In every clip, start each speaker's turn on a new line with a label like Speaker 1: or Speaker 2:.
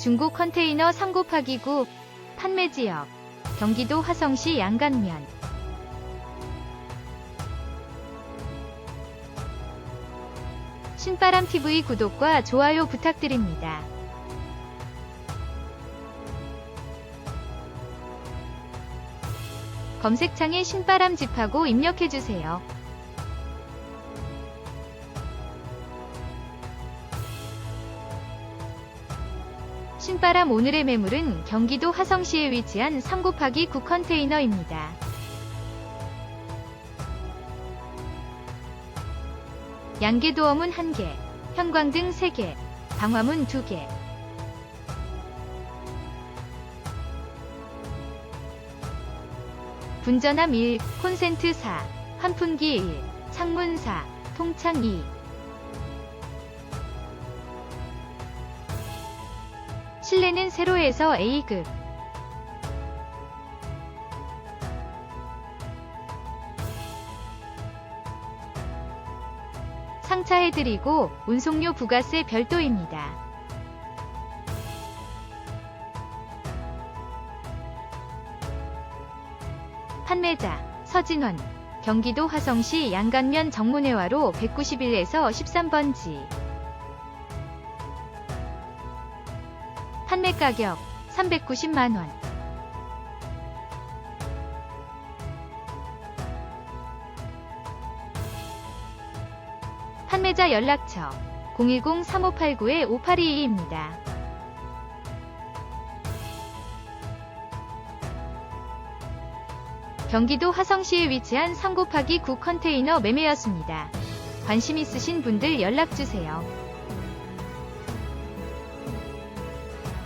Speaker 1: 중고 컨테이너 3 곱하기 9 판매 지역 경기도 화성시 양간면 신바람 TV 구독과 좋아요 부탁드립니다. 검색창에 신바람 집하고 입력해주세요. 신바람 오늘의 매물은 경기도 화성시에 위치한 3 곱하기 9 컨테이너입니다. 양계도어문 1개, 형광등 3개, 방화문 2개. 분전함 1, 콘센트 4, 환풍기 1, 창문 4, 통창 2. 실내는 세로에서 A급. 상차해드리고 운송료 부가세 별도입니다. 판매자 서진원 경기도 화성시 양간면 정문회화로 191에서 13번지 판매 가격 390만원 판매자 연락처 010-3589-5822입니다. 경기도 화성시에 위치한 3 곱하기 9 컨테이너 매매였습니다. 관심 있으신 분들 연락주세요.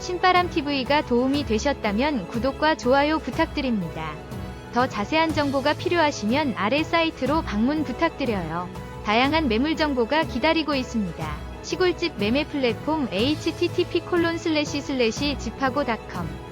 Speaker 1: 신바람TV가 도움이 되셨다면 구독과 좋아요 부탁드립니다. 더 자세한 정보가 필요하시면 아래 사이트로 방문 부탁드려요. 다양한 매물 정보가 기다리고 있습니다. 시골집 매매 플랫폼 http:// 집하고.com